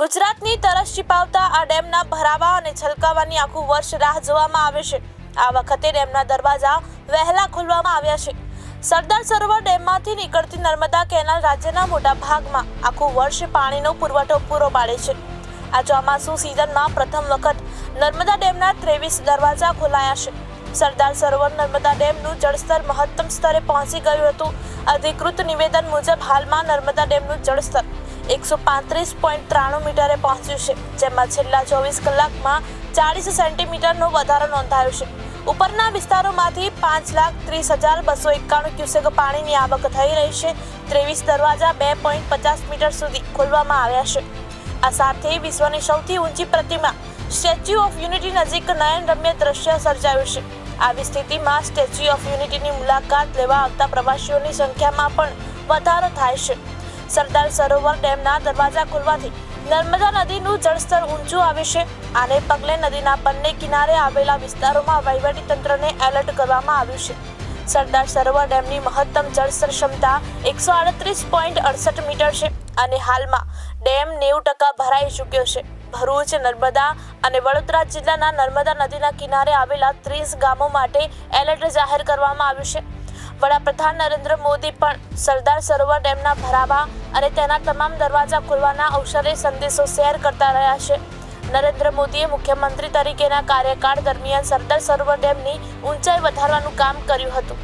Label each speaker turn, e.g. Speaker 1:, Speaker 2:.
Speaker 1: ગુજરાતની તરસ છીપાવતા આ ડેમના ભરાવા અને છલકાવાની આખું વર્ષ રાહ જોવામાં આવે છે. આ વખતે ડેમના દરવાજા વહેલા ખોલવામાં આવ્યા છે. સરદાર સરોવર ડેમમાંથી નીકળતી નર્મદા કેનાલ રાજ્યના મોટા ભાગમાં આખું વર્ષ પાણીનો પુરવઠો પૂરો પાડે છે. આ ચોમાસુ સિઝનમાં પ્રથમ વખત નર્મદા ડેમના ત્રેવીસ દરવાજા ખોલાયા છે. સરદાર સરોવર નર્મદા ડેમનું જળસ્તર મહત્તમ સ્તરે પહોંચી ગયું હતું. અધિકૃત નિવેદન મુજબ હાલમાં નર્મદા ડેમનું જળસ્તર એકસો પાંત્રીસ પોઈન્ટ ત્રાણું મીટરે પહોંચ્યું છે, જેમાં છેલ્લા ચોવીસ કલાકમાં ચાળીસ સેન્ટીમીટરનો વધારો નોંધાયો છે. ઉપરના વિસ્તારોમાંથી પાંચ લાખ ત્રીસ હજાર બસો એકાણું ક્યુસેક પાણીની આવક થઈ રહી છે. ત્રેવીસ દરવાજા બે પોઈન્ટ પચાસ મીટર સુધી ખોલવામાં આવ્યા છે. આ સાથે વિશ્વની સૌથી ઊંચી પ્રતિમા સ્ટેચ્યુ ઓફ યુનિટી નજીક નયન રમ્ય દ્રશ્ય સર્જાયું છે. આવી સ્થિતિમાં સ્ટેચ્યુ ઓફ યુનિટીની મુલાકાત લેવા આવતા પ્રવાસીઓની સંખ્યામાં પણ વધારો થાય છે. સરદાર સરોવર ડેમના દરવાજા ખોલવાથી નર્મદા નદીનું જળસ્તર ઊંચું આવે છે. આને પગલે નદીના બંને કિનારે આવેલા વિસ્તારોમાં વહીવટી તંત્રને એલર્ટ કરવામાં આવ્યું છે. સરદાર સરોવર ડેમની મહત્તમ જળસ્તર ક્ષમતા એકસો આડત્રીસ પોઈન્ટ અડસઠ મીટર છે અને હાલમાં ડેમ નેવું ટકા ભરાઈ ચૂક્યો છે. ભરૂચ, નર્મદા અને વડોદરા જિલ્લાના નર્મદા નદીના કિનારે આવેલા ત્રીસ ગામો માટે એલર્ટ જાહેર કરવામાં આવ્યું છે. વડાપ્રધાન નરેન્દ્ર મોદી પણ સરદાર સરોવર ડેમના ભરાવા અને તેના તમામ દરવાજા ખોલવાના અવસરે સંદેશો શેર કરતા રહ્યા છે. નરેન્દ્ર મોદીએ મુખ્યમંત્રી તરીકેના કાર્યકાળ દરમિયાન સરદાર સરોવર ડેમની ઊંચાઈ વધારવાનું કામ કર્યું હતું.